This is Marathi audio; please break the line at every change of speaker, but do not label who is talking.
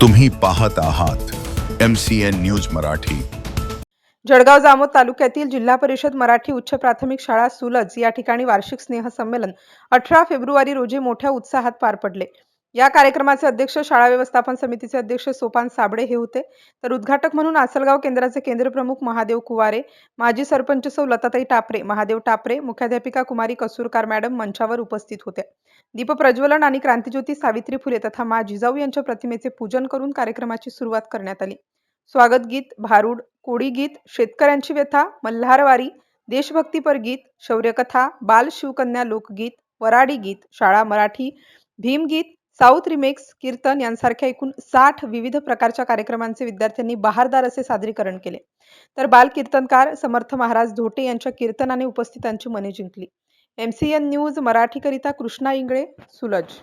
तुम्ही पाहत आहात M C N news Marathi.
Jalgaon Jamod तालुक्यातील जिल्हा परिषद मराठी उच्च प्राथमिक शाळा सुलज या ठिकाणी वार्षिक स्नेहसंमेलन अठरा फेब्रुवारी रोजी मोठ्या उत्साहात पार पडले. या कार्यक्रमाचे अध्यक्ष शाळा व्यवस्थापन समितीचे अध्यक्ष सोपान साबळे हे होते. तर उद्घाटक म्हणून आसलगाव केंद्राचे केंद्रप्रमुख महादेव कुवारे माजी सरपंच सौ लताताई टापरे महादेव टापरे मुख्याध्यापिका कुमारी कसूरकार मॅडम मंचावर उपस्थित होत्या. दीपप्रज्वलन आणि क्रांतिज्योती सावित्री फुले तथा मा जिजाऊ यांच्या प्रतिमेचे पूजन करून कार्यक्रमाची सुरुवात करण्यात आली. स्वागत गीत भारूड कोळी गीत शेतकऱ्यांची व्यथा मल्हारवारी देशभक्तीपर गीत शौर्यकथा बाल शिवकन्या लोकगीत वराडी गीत शाळा मराठी भीमगीत साऊथ रिमेक्स कीर्तन यांसारख्या एकूण साठ विविध प्रकारच्या कार्यक्रमांचे विद्यार्थ्यांनी बहारदार असे सादरीकरण केले. तर बाल कीर्तनकार समर्थ महाराज धोटे यांच्या कीर्तनाने उपस्थितांची मने जिंकली. एम सी एन न्यूज मराठीकरिता कृष्णा इंगळे सुलज.